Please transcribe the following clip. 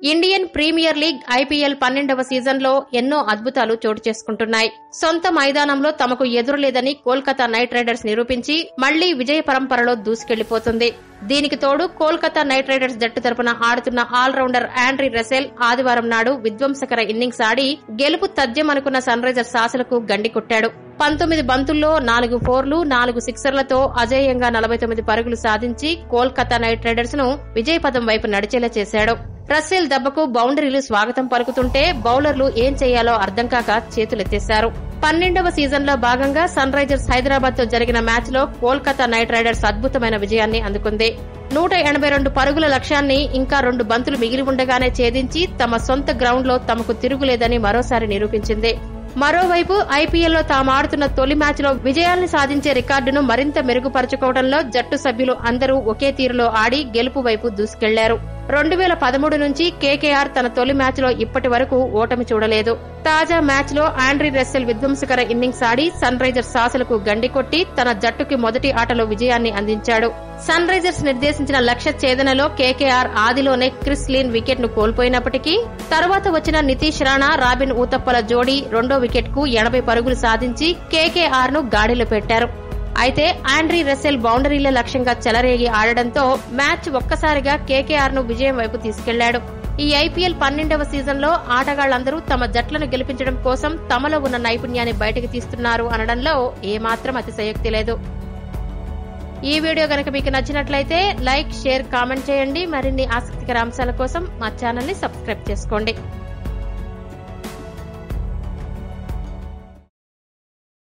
Indian premier league IPL పన్నెండవ సీజన్లో ఎన్నో అద్భుతాలు చోటు చేసుకుంటున్నాయి. సొంత మైదానంలో తమకు ఎదురులేదని కోల్కతా నైట్ రైడర్స్ నిరూపించి మళ్ళీ విజయ పరంపరలో దూసుకెళ్ళిపోతుంది. దీనికి తోడు కోల్కతా నైట్ రైడర్స్ జట్టు తరపున ఆడుతున్న ఆల్రౌండర్ ఆండ్రీ రెసెల్ ఆదివారం నాడు విధ్వంసకర ఇన్నింగ్స్ ఆడి గెలుపు తథ్యమనుకున్న సన్ రైజర్స్ ఆశలకు గండి కొట్టాడు. పంతొమ్మిది బంతుల్లో నాలుగు ఫోర్లు నాలుగు సిక్సర్లతో అజేయంగా నలభై తొమ్మిది పరుగులు సాధించి కోల్కతా నైట్ రైడర్స్ను విజయపథం వైపు నడిచేలా చేశాడు. రస్సెల్ దెబ్బకు బౌండరీలు స్వాగతం పలుకుతుంటే బౌలర్లు ఏం చేయాలో అర్థం కాక చేతులెత్తేశారు. పన్నెండవ సీజన్లో భాగంగా సన్ రైజర్స్ హైదరాబాద్తో జరిగిన మ్యాచ్లో కోల్కతా నైట్ రైడర్స్ అద్భుతమైన విజయాన్ని అందుకుంది. నూట ఎనభై రెండు పరుగుల లక్ష్యాన్ని ఇంకా రెండు బంతులు మిగిలి ఉండగానే ఛేదించి తమ సొంత గ్రౌండ్లో తమకు తిరుగులేదని మరోసారి నిరూపించింది. మరోవైపు ఐపీఎల్లో తాము ఆడుతున్న తొలి మ్యాచ్లో విజయాల్ని సాధించే రికార్డును మరింత మెరుగుపరచుకోవడంలో జట్టు సభ్యులు అందరూ ఒకే తీరులో ఆడి గెలుపు వైపు దూసుకెళ్ళారు. రెండు వేల పదమూడు నుంచి కేకేఆర్ తన తొలి మ్యాచ్లో ఇప్పటి వరకు ఓటమి చూడలేదు. తాజా మ్యాచ్లో ఆండ్రీ రెస్సెల్ విధ్వంసకర ఇన్నింగ్స్ ఆడి సన్ రైజర్స్ ఆశలకు గండి కొట్టి తన జట్టుకి మొదటి ఆటలో విజయాన్ని అందించాడు. సన్ రైజర్స్ నిర్దేశించిన లక్ష్య ఛేదనలో కేకేఆర్ ఆదిలోనే క్రిస్ లీన్ వికెట్ను కోల్పోయినప్పటికీ తర్వాత వచ్చిన నితీష్ రాణా రాబిన్ ఊతప్పల జోడీ రెండో వికెట్కు ఎనభై పరుగులు సాధించి కేకేఆర్ను గాడిలో పెట్టారు. అయితే ఆండ్రీ రెసెల్ బౌండరీల లక్ష్యంగా చెలరేగి ఆడడంతో మ్యాచ్ ఒక్కసారిగా కేకేఆర్ను విజయం వైపు తీసుకెళ్ళాడు. ఈ ఐపీఎల్ పన్నెండవ సీజన్లో ఆటగాళ్ళందరూ తమ జట్లను గెలిపించడం కోసం తమలో ఉన్న నైపుణ్యాన్ని బయటకు తీస్తున్నారు అనడంలో ఏమాత్రం అతిశయోక్తి లేదు. ఈ వీడియో గనక మీకు నచ్చినట్లయితే లైక్ షేర్ కామెంట్ చేయండి. మరిన్ని ఆసక్తికర అంశాల కోసం మా ఛానల్ని సబ్స్క్రైబ్ చేసుకోండి.